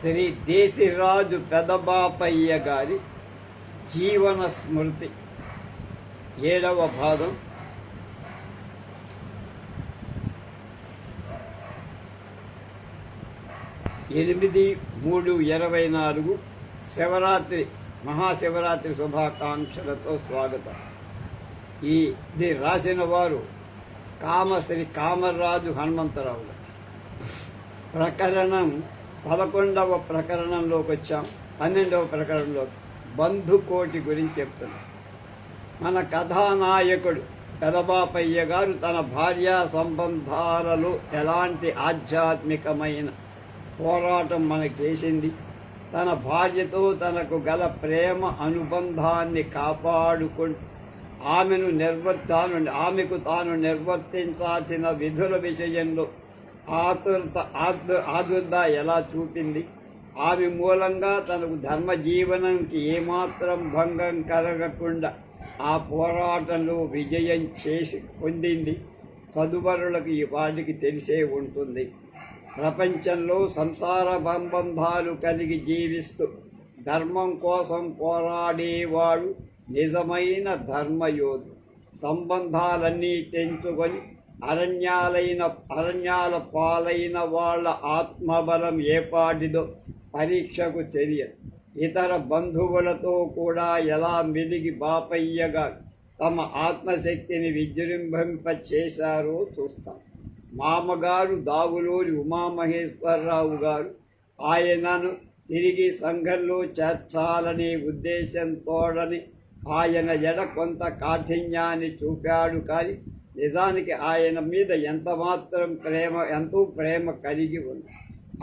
శ్రీ దేశిరాజు పెదబాపయ్య గారి జీవన స్మృతి. ఏడవ భాగం. ఎనిమిది మూడు ఇరవై నాలుగు శివరాత్రి మహాశివరాత్రి శుభాకాంక్షలతో స్వాగతం. ఈ ఇది రాసిన వారు కామశ్రీ కామరాజు హనుమంతరావు ప్రకరణం పదకొండవ ప్రకరణంలోకి వచ్చాం పన్నెండవ ప్రకరణంలో బంధుకోటి గురించి చెప్తున్నాం. మన కథానాయకుడు పెదబాపయ్య గారు తన భార్యా సంబంధాలలో ఎలాంటి ఆధ్యాత్మికమైన పోరాటం మనకు చేసింది? తన భార్యతో తనకు గల ప్రేమ అనుబంధాన్ని కాపాడుకుంటూ ఆమెను నిర్వర్ తాను ఆమెకు తాను నిర్వర్తించాల్సిన విధుల విషయంలో ఆతురత ఆత్ ఆదుర్ద ఎలా చూపింది? ఆమె మూలంగా తనకు ధర్మ జీవనంకి ఏమాత్రం భంగం కలగకుండా ఆ పోరాటంలో విజయం చేసి పొందింది. చదువరులకు ఈ వాటికి తెలిసే ఉంటుంది. ప్రపంచంలో సంసార సంబంధాలు కలిగి జీవిస్తూ ధర్మం కోసం పోరాడేవాడు నిజమైన ధర్మయోధు సంబంధాలన్నీ తెంచుకొని అరణ్యాలైన అరణ్యాల పాలైన వాళ్ళ ఆత్మబలం ఏపాటిదో పరీక్షకు తెలియదు. ఇతర బంధువులతో కూడా ఎలా మిలిగి బాపయ్యగా తమ ఆత్మశక్తిని విజృంభింప చేశారో చూస్తాం. మామగారు దావులోని ఉమామహేశ్వరరావు గారు ఆయనను తిరిగి సంఘంలో చేర్చాలనే ఉద్దేశంతోడని ఆయన ఎడ కొంత కాఠిన్యాన్ని చూపాడు కానీ నిజానికి ఆయన మీద ఎంత మాత్రం ప్రేమ ఎంతో ప్రేమ కలిగి ఉంది.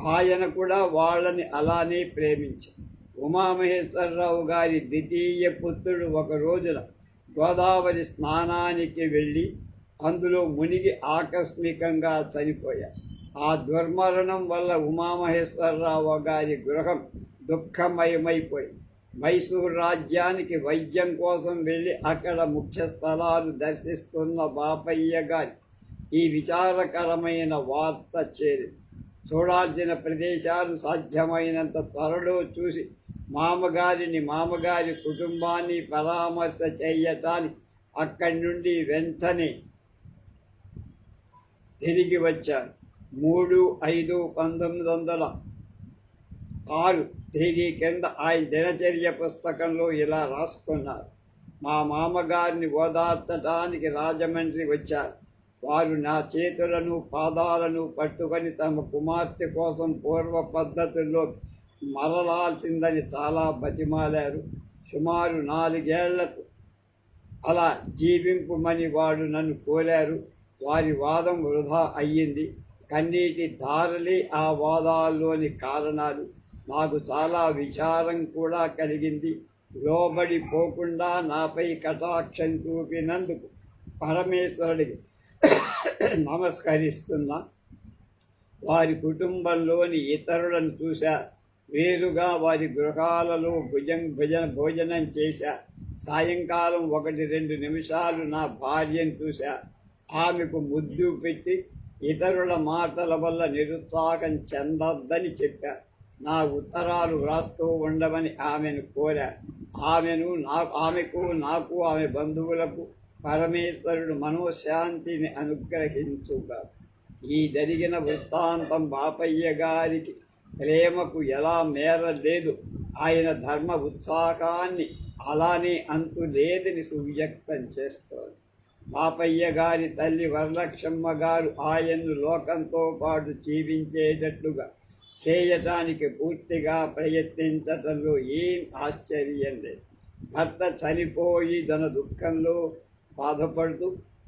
ఆయన కూడా వాళ్ళని అలానే ప్రేమించారు. ఉమామహేశ్వరరావు గారి ద్వితీయ పుత్రుడు ఒక రోజున గోదావరి స్నానానికి వెళ్ళి అందులో మునిగి ఆకస్మికంగా చనిపోయారు. ఆ దుర్మరణం వల్ల ఉమామహేశ్వరరావు గారి గృహం దుఃఖమయమైపోయింది. మైసూరు రాజ్యానికి వైద్యం కోసం వెళ్ళి అక్కడ ముఖ్య స్థలాలు దర్శిస్తున్న బాపయ్య గారి ఈ విచారకరమైన వార్త చేరి చూడాల్సిన ప్రదేశాలు సాధ్యమైనంత త్వరలో చూసి మామగారిని మామగారి కుటుంబాన్ని పరామర్శ చేయటానికి అక్కడి నుండి వెంటనే తిరిగి వచ్చారు. మూడు ఐదు పంతొమ్మిది వందల ఆరు. తేదీ కింద ఆయన దినచర్య పుస్తకంలో ఇలా రాసుకున్నారు. మా మామగారిని ఓదార్చడానికి రాజమండ్రి వచ్చారు. వారు నా చేతులను పాదాలను పట్టుకొని తమ కుమార్తె కోసం పూర్వ పద్ధతుల్లో మరలాల్సిందని చాలా బతిమాలారు. సుమారు నాలుగేళ్ళకు అలా జీవింపుమని వాడు నన్ను కోరారు. వారి వాదం వృధా అయ్యింది. కన్నీటి ధారలే ఆ వాదాల్లోని కారణాలు. నాకు చాలా విచారం కూడా కలిగింది. లోబడి పోకుండా నాపై కటాక్షం చూపినందుకు పరమేశ్వరుడికి నమస్కరిస్తున్నా. వారి కుటుంబంలోని ఇతరులను చూశా. వేరుగా వారి గృహాలలో భుజం భుజన భోజనం చేశా. సాయంకాలం ఒకటి రెండు నిమిషాలు నా భార్యను చూశా. ఆమెకు ముద్దు పెట్టి ఇతరుల మాటల వల్ల నిరుత్సాహం చెందొద్దని చెప్పా. నా ఉత్తరాలు వ్రాస్తూ ఉండమని ఆమెను కోరా. ఆమెను నా ఆమెకు నాకు ఆమె బంధువులకు పరమేశ్వరుడు మనోశాంతిని అనుగ్రహించుగా ఈ జరిగిన వృత్తాంతం బాపయ్య గారికి ప్రేమకు ఎలా మేర లేదు ఆయన ధర్మ ఉత్సాహాన్ని అలానే అంతు లేదని సువ్యక్తం చేస్తోంది. బాపయ్య గారి తల్లి వరలక్ష్మమ్మ గారు ఆయన్ను లోకంతో పాటు జీవించేటట్లుగా చేయటానికి పూర్తిగా ప్రయత్నించటంలో ఏం ఆశ్చర్యం లేదు. భర్త చనిపోయి తన దుఃఖంలో బాధపడుతూ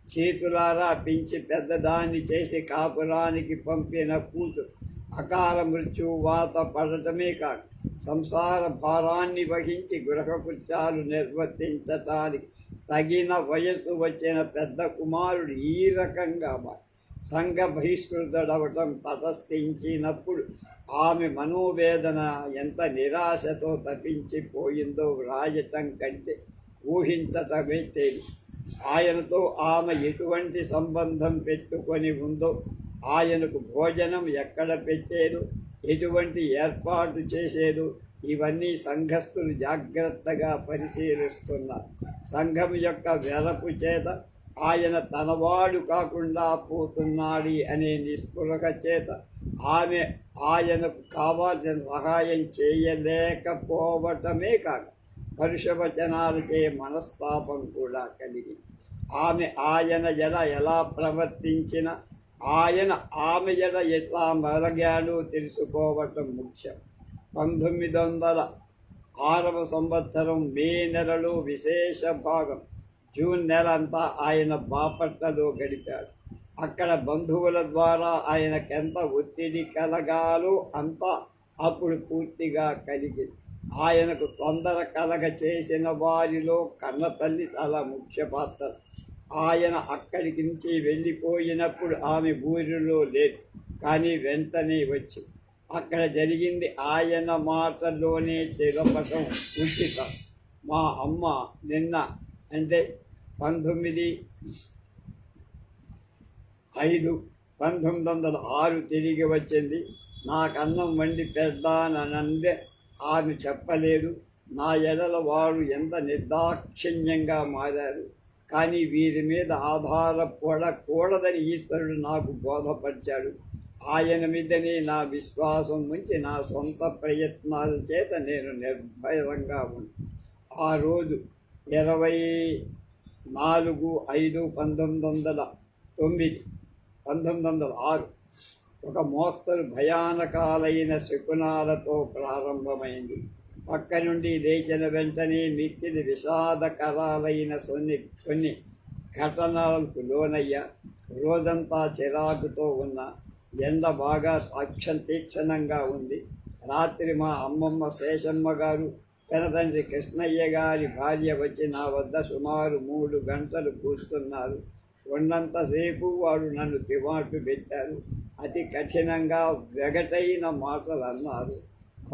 చేతులారా పెంచి పెద్దదాన్ని చేసి కాపురానికి పంపిన కూతురు. అకాల మృత్యు వాత పడటమే కాక సంసార భారాన్ని వహించి గృహకృత్యాలు నిర్వర్తించటానికి తగిన వయస్సు వచ్చిన పెద్ద కుమారుడు ఈ రకంగా మారి సంఘ బహిష్కృతుడవటం తటస్థించినప్పుడు ఆమె మనోవేదన ఎంత నిరాశతో తప్పించిపోయిందో వ్రాయటం కంటే ఊహించటమే తేలి ఆయనతో ఆమె ఎటువంటి సంబంధం పెట్టుకొని ఉందో ఆయనకు భోజనం ఎక్కడ పెట్టారు ఎటువంటి ఏర్పాటు చేసేదు ఇవన్నీ సంఘస్థులు జాగ్రత్తగా పరిశీలిస్తున్నారు. సంఘం యొక్క వెలపు చేత ఆయన తనవాడు కాకుండా పోతున్నాడు అనే నిస్పృహ చేత ఆమె ఆయనకు కావాల్సిన సహాయం చేయలేకపోవటమే కాక పరుషవచనాలకే మనస్తాపం కూడా కలిగి ఆమె ఆయన ఎడ ఎలా ప్రవర్తించిన ఆయన ఆమె ఎడ ఎట్లా మరగాడో తెలుసుకోవటం ముఖ్యం. పంతొమ్మిది వందల ఆరవ సంవత్సరం మే నెలలో విశేష భాగం జూన్ నెల అంతా ఆయన బాపట్లలో గడిపాడు. అక్కడ బంధువుల ద్వారా ఆయనకెంత ఒత్తిడి కలగాలో అంత అప్పుడు పూర్తిగా కలిగింది. ఆయనకు తొందర కలగ చేసిన వారిలో కన్న తల్లి చాలా ముఖ్య పాత్ర. ఆయన అక్కడికి నుంచి వెళ్ళిపోయినప్పుడు ఆమె ఊరిలో లేదు కానీ వెంటనే వచ్చి అక్కడ జరిగింది ఆయన మాటలోనే తెలపటం ఉచితం. మా అమ్మ నిన్న అంటే పంతొమ్మిది ఐదు పంతొమ్మిది వందల ఆరు తిరిగి వచ్చింది. నాకు అన్నం వండి పెద్దానందే ఆమె చెప్పలేదు. నా ఎడల వారు ఎంత నిర్దాక్షిణ్యంగా మారారు. కానీ వీరి మీద ఆధారపడకూడదని ఈశ్వరుడు నాకు బోధపరిచాడు. ఆయన మీదనే నా విశ్వాసం ఉంచి నా సొంత ప్రయత్నాల చేత నేను నిర్భయంగా ఉంది ఆ రోజు ఇరవై నాలుగు ఐదు పంతొమ్మిది వందల తొమ్మిది పంతొమ్మిది వందల ఆరు. ఒక మోస్తరు భయానకాలైన శకునాలతో ప్రారంభమైంది. పక్క నుండి లేచిన వెంటనే మిక్కిలి విషాదకరాలైన కొన్ని కొన్ని ఘటనలకు లోనయ్యా రోజంతా చిరాకుతో ఉన్న ఎండ బాగా అక్ష తీక్షణంగా ఉంది. రాత్రి మా అమ్మమ్మ శేషమ్మ గారు పెనతండ్రి కృష్ణయ్య గారి భార్య వచ్చి నా వద్ద సుమారు మూడు గంటలు కూర్చున్నారు. ఉన్నంతసేపు వాడు నన్ను తివాటు పెట్టారు. అతి కఠినంగా వెగటైన మాటలు అన్నారు.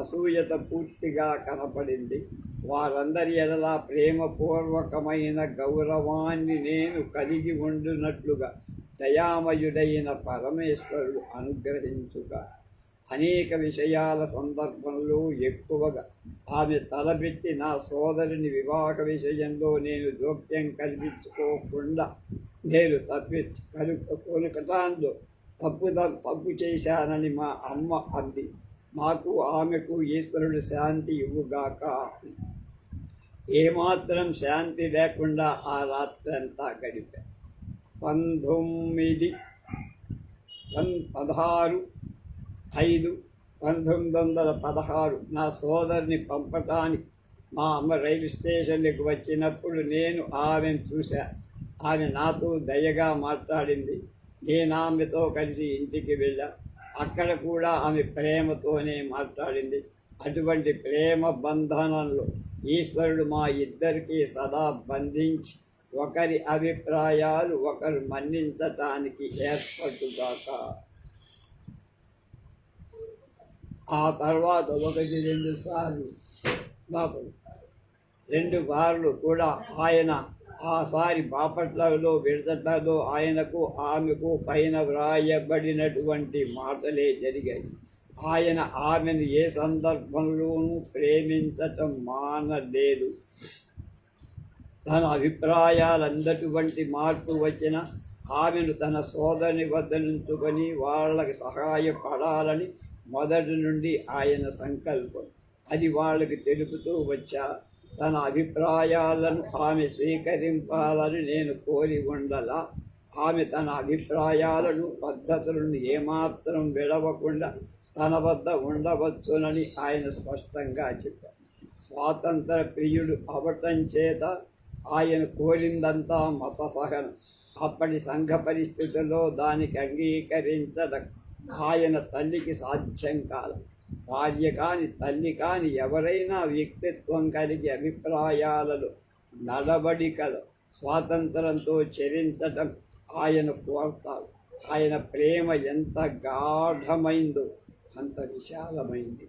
అసూయత పూర్తిగా కనపడింది. వారందరి ఎడలా ప్రేమపూర్వకమైన గౌరవాన్ని నేను కలిగి ఉండునట్లుగా దయామయుడైన పరమేశ్వరుడు అనుగ్రహించుగా అనేక విషయాల సందర్భంలో ఎక్కువగా ఆమె తలపెట్టి నా సోదరుని వివాహ విషయంలో నేను జోక్యం కల్పించుకోకుండా నేను తప్పి కలు కొనుకటాంలో తప్పు తప్పు చేశానని మా అమ్మ అంది. మాకు ఆమెకు ఈశ్వరుడు శాంతి ఇవ్వుగాక. ఏమాత్రం శాంతి లేకుండా ఆ రాత్రంతా గడిపా పంతొమ్మిది పన్ పదహారు ఐదు పంతొమ్మిది వందల పదహారు నా సోదరిని పంపటానికి మా అమ్మ రైలు స్టేషన్కి వచ్చినప్పుడు నేను ఆమెను చూశా. ఆమె నాతో దయగా మాట్లాడింది. నేను ఆమెతో కలిసి ఇంటికి వెళ్ళా. అక్కడ కూడా ఆమె ప్రేమతోనే మాట్లాడింది. అటువంటి ప్రేమ బంధనంలో ఈశ్వరుడు మా ఇద్దరికీ సదా బంధించి ఒకరి అభిప్రాయాలు ఒకరు మన్నించటానికి ఏర్పడుగాక ఆ తర్వాత ఒకటి రెండు సార్లు బాబు రెండు సార్లు కూడా ఆయన ఆసారి బాపట్లలో విడతట్లో ఆయనకు ఆమెకు పైన వ్రాయబడినటువంటి మాటలే జరిగాయి. ఆయన ఆమెను ఏ సందర్భంలోనూ ప్రేమించటం మానలేదు. తన అభిప్రాయాలందటువంటి మార్పు వచ్చిన ఆమెను తన సోదరుని వద్ద నుంచుకొని వాళ్ళకి సహాయపడాలని మొదటి నుండి ఆయన సంకల్పం. అది వాళ్ళకి తెలుపుతూ వచ్చా తన అభిప్రాయాలను ఆమె స్వీకరింపాలని నేను కోరి ఉండలా. ఆమె తన అభిప్రాయాలను పద్ధతులను ఏమాత్రం విడవకుండా తన వద్ద ఉండవచ్చునని ఆయన స్పష్టంగా చెప్పారు స్వాతంత్ర ప్రియుడు అవటం చేత ఆయన కోరిందంతా మత సహనం అప్పటి సంఘ పరిస్థితుల్లో దానికి అంగీకరించడం ఆయన తల్లికి సాధ్యం కాదు భార్య కాని తల్లి కాని ఎవరైనా వ్యక్తిత్వం కలిగి అభిప్రాయాలలో నడవడికలు స్వాతంత్రంతో చరించటం ఆయన కోరుతారు ఆయన ప్రేమ ఎంత గాఢమైందో అంత విశాలమైంది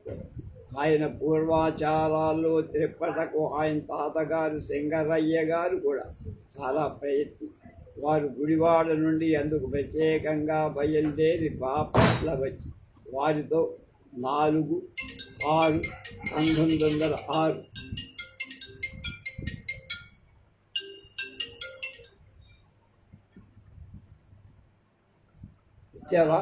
ఆయన పూర్వాచారాల్లో త్రిప్పటకు ఆయన తాతగారు సింగరయ్య గారు కూడా చాలా ప్రయత్నం వారు గుడివాడ నుండి అందుకు ప్రత్యేకంగా బయలుదేరి బాపట్ల వచ్చి వారితో నాలుగు ఆరు పంతొమ్మిది వందల ఆరు. ఇచ్చావా?